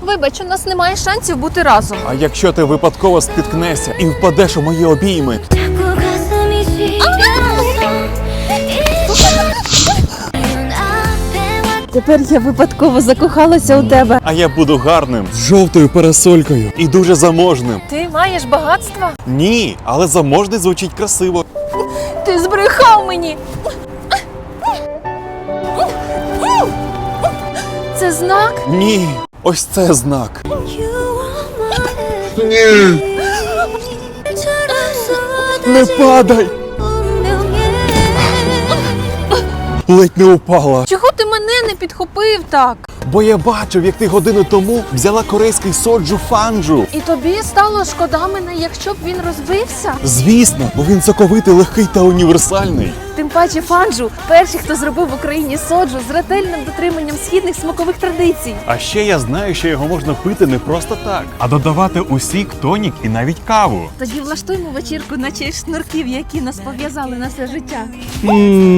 Вибач, у нас немає шансів бути разом. А якщо ти випадково спіткнешся і впадеш у мої обійми, Тепер я випадково закохалася у тебе. а я буду гарним з жовтою парасолькою і дуже заможним. Ти маєш багатство? Ні, але заможний звучить красиво. Ти збрехав мені. Це знак? Ні, ось це знак. Ні. Не падай. Ледь не упала. Чого ти мене не підхопив так? Бо я бачив, як ти годину тому взяла корейський соджу фанджу. І тобі стало шкода мене, якщо б він розбився? Звісно, бо він соковитий, легкий та універсальний. Тим паче фанджу перший, хто зробив в Україні соджу з ретельним дотриманням східних смакових традицій. А ще я знаю, що його можна пити не просто так, а додавати у сік, тонік і навіть каву. Тоді влаштуємо вечірку на честь шнурків, які нас пов'язали на все життя.